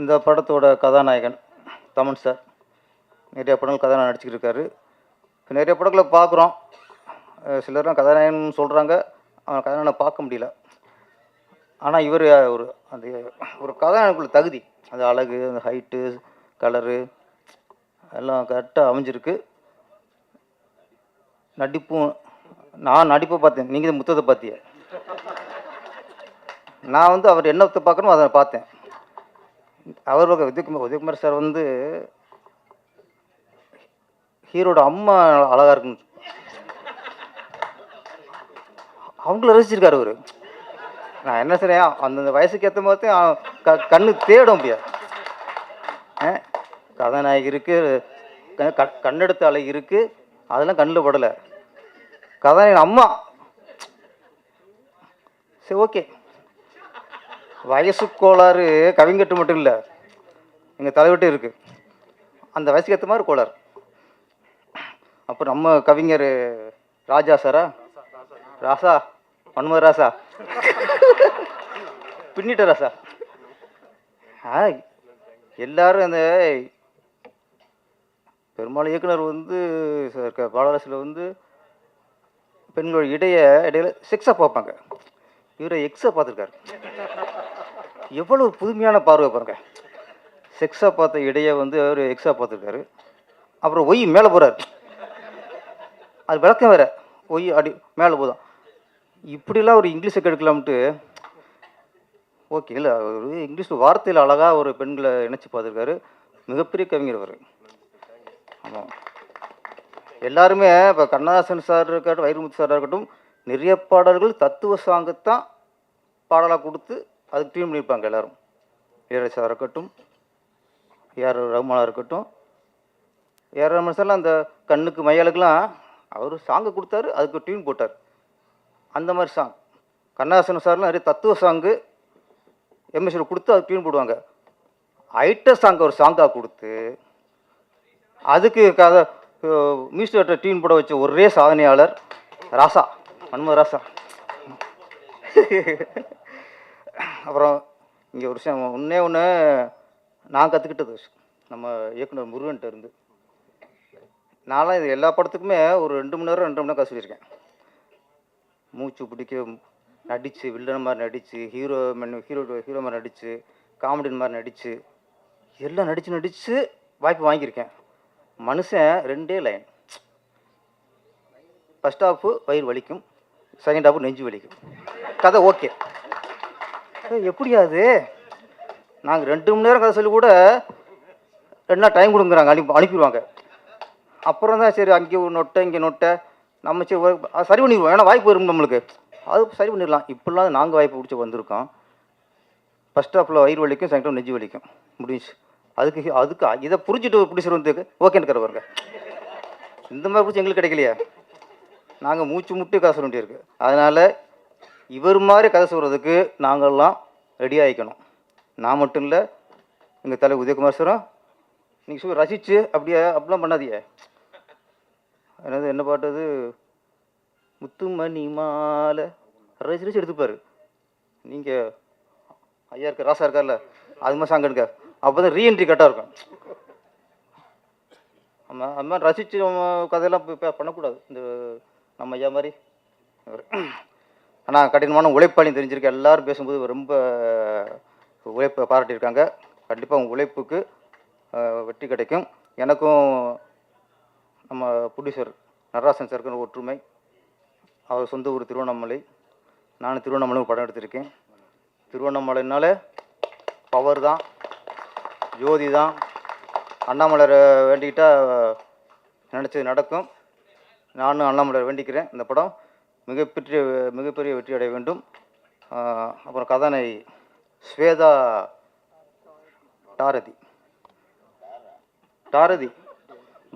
இந்த படத்தோட கதாநாயகன் தமன் சார். நிறைய படங்கள் கதாநாயகன் நடிச்சுக்கிட்டு இருக்காரு நிறைய படங்களை பார்க்குறோம். சிலர்லாம் கதாநாயகன் சொல்கிறாங்க அவன் கதாநாயகனை பார்க்க முடியல. ஆனால் இவர் ஒரு அந்த ஒரு கதாநாயகனுக்குள்ள தகுதி. அந்த அழகு அந்த ஹைட்டு கலரு எல்லாம் கரெக்டாக அமைஞ்சிருக்கு. நடிப்பும் நான் நடிப்பை பார்த்தேன். நீங்கள் முத்தத்தை பார்த்திய நான் வந்து அவர் என்னத்தை பார்க்கணும் அதை பார்த்தேன். அவர் பக்கம் உதயகுமார் உதயகுமார் சார் வந்து ஹீரோட அம்மா அழகாக இருக்குன்னு அவங்கள ரசிச்சிருக்காரு அவர். நான் என்ன செய்றேன் அந்தந்த வயசுக்கு ஏற்ற மாதிரி க கண்ணு தேடும் அப்படியா? கதாநாயகி இருக்குது க- கண்ணெடுத்த அலை இருக்குது அதெல்லாம் கண்ணில் படலை. கதாநாயகன் அம்மா. சரி ஓகே. வயசு கோளாறு கவிங்கட்டு மட்டும் இல்லை. எங்கள் தலைவர்கிட்ட இருக்குது அந்த வயசுக்கு ஏற்ற மாதிரி கோளாறு. அப்புறம் நம்ம கவிஞர் ராஜா சாரா? ராசா? மன்மத ராசா? பின்னிட்ட ராசா? ஆ எல்லாரும் அந்த பெரும்பாலும் இயக்குனர் வந்து பாடலாசில் வந்து பெண்களோட இடைய இடையில செக்ஸாக பார்ப்பாங்க. இவரை எக்ஸாக பார்த்துருக்காரு. எவ்வளோ புதுமையான பார்வை பாருங்கள் செக்ஸாக பார்த்த இடையே வந்து அவர் எக்ஸாக பார்த்துருக்காரு அப்புறம் ஒய் மேலே போகிறார் அது விளக்கம் வேற. ஒய் அடி மேலே போதும். இப்படிலாம் ஒரு இங்கிலீஷை கெடுக்கலாம்ட்டு ஓகே இல்லை ஒரு இங்கிலீஷ் வார்த்தையில் அழகாக ஒரு பெண்களை இணைச்சி பார்த்துருக்காரு. மிகப்பெரிய கவிஞர் அவர். ஆமாம் எல்லாருமே இப்போ கண்ணதாசன் சார் இருக்கட்டும் வைரமுத்து சாராக இருக்கட்டும் நிறைய பாடல்கள் தத்துவ சாங்கத்தான் பாடலாக கொடுத்து அதுக்கு ட்ரீம் பண்ணியிருப்பாங்க எல்லாரும். சார் இருக்கட்டும் ஏஆர் ரகுமானா இருக்கட்டும். ஏஆர் ரகுமான் சார்லாம் அந்த கண்ணுக்கு மையாளுக்கெல்லாம் அவர் சாங்கை கொடுத்தாரு அதுக்கு டியூன் போட்டார். அந்த மாதிரி சாங் கண்ணாசன் சார்லாம் நிறைய தத்துவ சாங்கு எம்எஸ்சியில் கொடுத்து அதுக்கு டியூன் போடுவாங்க. ஐட்ட சாங் ஒரு சாங்காக கொடுத்து அதுக்கு கதை மியூசிக் டியூன் போட வச்ச ஒரே சாதனையாளர் ராசா மன்மத ராசா. அப்புறம் இங்கே ஒரு விஷயம் ஒன்றே ஒன்று நான் கற்றுக்கிட்டது நம்ம இயக்குனர் முருகன்ட்ட இருந்து. நான்லாம் இது எல்லா படத்துக்குமே ஒரு ரெண்டு மணி நேரம் ரெண்டு மணி நேரம் கதை சொல்லியிருக்கேன். மூச்சு பிடிக்க நடித்து வில்லன் மாதிரி நடித்து ஹீரோ ஹீரோ ஹீரோ மாதிரி நடித்து காமெடியன் மாதிரி நடித்து எல்லாம் நடித்து நடித்து வாய்ப்பு வாங்கியிருக்கேன். மனுஷன் ரெண்டே லைன் ஃபஸ்ட் ஹாஃபு வயிறு வலிக்கும் செகண்ட் ஹாஃபு நெஞ்சு வலிக்கும். கதை ஓகே எப்படியாது நாங்கள் ரெண்டு மணி நேரம் கதை சொல்லி கூட ரெண்டு நாள் டைம் கொடுங்குறாங்க. அனுப்பி அனுப்பிடுவாங்க. அப்புறம் தான் சரி அங்கே ஒரு நொட்டை இங்கே நொட்டை. நம்ம சரி சரி பண்ணிடுவோம். ஏன்னா வாய்ப்பு வரும் நம்மளுக்கு. அது சரி பண்ணிடலாம். இப்படிலாம் நாங்கள் வாய்ப்பு பிடிச்சி வந்திருக்கோம். ஃபஸ்ட் ஹாஃபில் வயிறு வலிக்கும் செகண்ட் நெஞ்சு வலிக்கும். முடிஞ்சு அதுக்கு அதுக்கு இதை புரிஞ்சுட்டு பிடிச்சிட்டு வந்து ஓகேன்னு இருக்கிற பாருங்க. இந்த மாதிரி பிடிச்சி எங்களுக்கு கிடைக்கலையே. நாங்கள் மூச்சு முட்டி கதை சொல்ல வேண்டியிருக்கு. அதனால் இவர் மாதிரி கதை சொல்கிறதுக்கு நாங்கள்லாம் ரெடி ஆகிக்கணும் நான் மட்டும் இல்லை எங்கள் தலை உதயகுமார் சாரும் நீங்கள் சொல்லி ரசித்து அப்படியே அப்படிலாம் பண்ணாதீங்க. என்னது என்ன பாட்டது முத்துமணி மாலை. ரசிச்சு ரசிச்சு எடுத்துப்பார். நீங்கள் ஐயா இருக்க ராசா இருக்கார்ல அது மாதிரி சாங் எடுக்க அப்போ தான் ரீஎன்ட்ரி கரெக்டாக இருக்கும். ஆமாம் அது மாதிரி ரசித்து நம்ம கதையெல்லாம் பண்ணக்கூடாது. இந்த நம்ம ஐயா மாதிரி. ஆனால் கடினமான உழைப்பாளியும் தெரிஞ்சிருக்க எல்லோரும் பேசும்போது ரொம்ப உழைப்பை பாராட்டியிருக்காங்க. கண்டிப்பாக உங்கள் உழைப்புக்கு வெற்றி கிடைக்கும். எனக்கும் நம்ம ப்ரொடியூசர் நடராசன் சாருக்கு ஒற்றுமை. அவர் சொந்த ஊர் திருவண்ணாமலை. நானும் திருவண்ணாமலை படம் எடுத்திருக்கேன். திருவண்ணாமலைனால பவர் தான் ஜோதி தான். அண்ணாமலரை வேண்டிக்கிட்டால் நினச்சது நடக்கும். நானும் அண்ணாமலரை வேண்டிக்கிறேன். இந்த படம் மிகப்பெரிய மிகப்பெரிய வெற்றி அடைய வேண்டும். அப்புறம் கதாநாயகி. ஸ்வேதா டாரதி. டாரதி.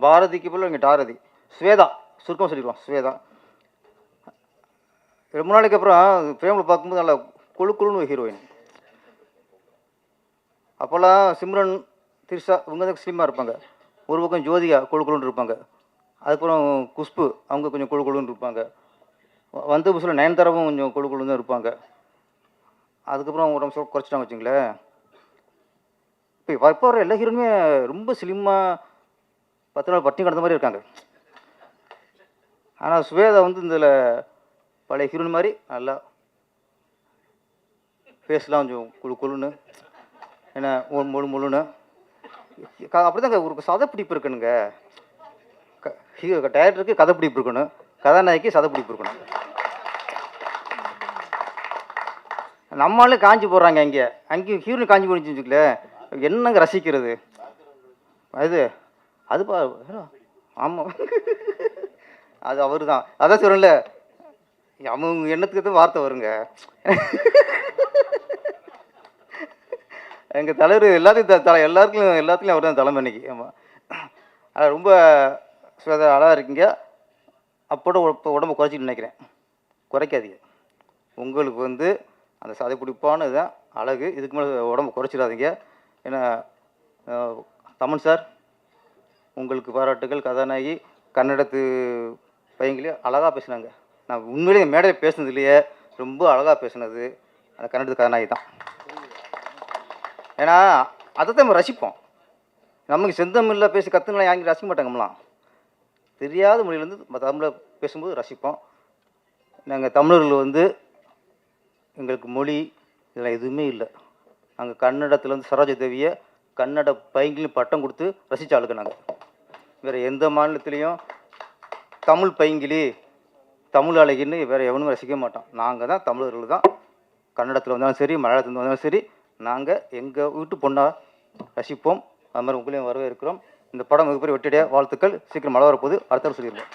பாரதிக்கு போல இங்கே டாரதி. ஸ்வேதா. சுருக்கம் சொல்லிக்கலாம். ஸ்வேதா. ரொம்ப நாளைக்கு அப்புறம் ஃப்ரேமில் பார்க்கும்போது நல்லா குழு குழுன்னு ஹீரோயின் அப்போல்லாம் சிம்ரன் திரிஷா இவங்க தான் ஸ்லிம்மாக இருப்பாங்க. ஒரு பக்கம் ஜோதிகா குழு குழுன்னு இருப்பாங்க. அதுக்கப்புறம் குஷ்பு அவங்க கொஞ்சம் குழு குழுன்னு இருப்பாங்க. வந்த புதுசில் நயன்தாராவும் கொஞ்சம் குழு குழுன்னு தான் இருப்பாங்க. அதுக்கப்புறம் உடம்பு சொல்ல குறைச்சிட்டாங்க வச்சுங்களேன். இப்போ இப்போ வர எல்லா ஹீரோனுமே ரொம்ப ஸ்லிம்மாக பத்து நாள் பட்டினி கிடந்த மாதிரி இருக்காங்க. ஆனால் சுவேதா வந்து இதில் பழைய ஹீரோயின் மாதிரி நல்லா ஃபேஸ்லாம் கொஞ்சம் குழு குழுன்னு. என்ன முழு முழுன்னு. அப்படி தாங்க ஒரு சதப்பிடிப்பு இருக்கணுங்க க- ஹீரோ கதை பிடிப்பு இருக்கணும். கதாநாயகி சதப்பிடிப்பு இருக்கணும். நம்மளும் காஞ்சி போடுறாங்க அங்கே அங்கேயும் ஹீரோயின் காஞ்சி போடுச்சு என்னங்க ரசிக்கிறது? அது அது பா ஆமாம் அது அவர் தான் அதான் சொல்கிறேன்ல அவங்க எண்ணத்துக்கு தான் வார்த்தை வருங்க. எங்கள் தலைவர் எல்லாத்தையும் த- தலை எல்லாருக்கும் எல்லாத்துலேயும் அவர் தான் தலைமை இன்னைக்கு ஆமாம் அது ரொம்ப சுவேதா அழகாக இருக்கீங்க. அப்போட இப்போ உடம்பு குறைச்சிட்டு நினைக்கிறேன். குறைக்காதீங்க. உங்களுக்கு வந்து அந்த சதை பிடிப்பான இதுதான் அழகு. இதுக்கு மேலே உடம்பு குறைச்சிடாதீங்க. ஏன்னா தமிழ் தமன் சார் உங்களுக்கு பாராட்டுகள். கதாநாயகி கன்னடத்து பையங்களே அழகாக பேசுனாங்க. நான் உண்மையிலேயே மேடையில் பேசுனதுலேயே ரொம்ப அழகாக பேசுனது அந்த கன்னடத்து கதாநாயகி தான். ஏன்னா அதை தான் நம்ம ரசிப்போம். நமக்கு செந்தமிழில் பேசி கற்றுங்களா யாங்கி ரசிக்க மாட்டாங்கம்லாம். தெரியாத மொழியிலேருந்து தமிழில் பேசும்போது ரசிப்போம். நாங்கள் தமிழர்கள் வந்து எங்களுக்கு மொழி இதெல்லாம் எதுவுமே இல்லை. நாங்கள் கன்னடத்தில் வந்து சரோஜ தேவியை கன்னட பையங்களும் பட்டம் கொடுத்து ரசித்த ஆளுக்கு நாங்கள் வேறு எந்த மாநிலத்துலேயும் தமிழ் பைங்கிலி தமிழ் அழகின்னு வேறு எவனும் ரசிக்க மாட்டோம். நாங்கள் தான் தமிழர்கள் தான். கன்னடத்தில் வந்தாலும் சரி மலையாளத்தில் வந்தாலும் சரி நாங்கள் எங்கள் வீட்டு பொண்ணாக ரசிப்போம். அது மாதிரி உங்களையும் வரவேற்கிறோம். இந்த படம் மிகப்பெரிய வெற்றிடைய வாழ்த்துக்கள். சீக்கிரம் மழை வரப்போகுது. அடுத்த சொல்லிடுவோம்.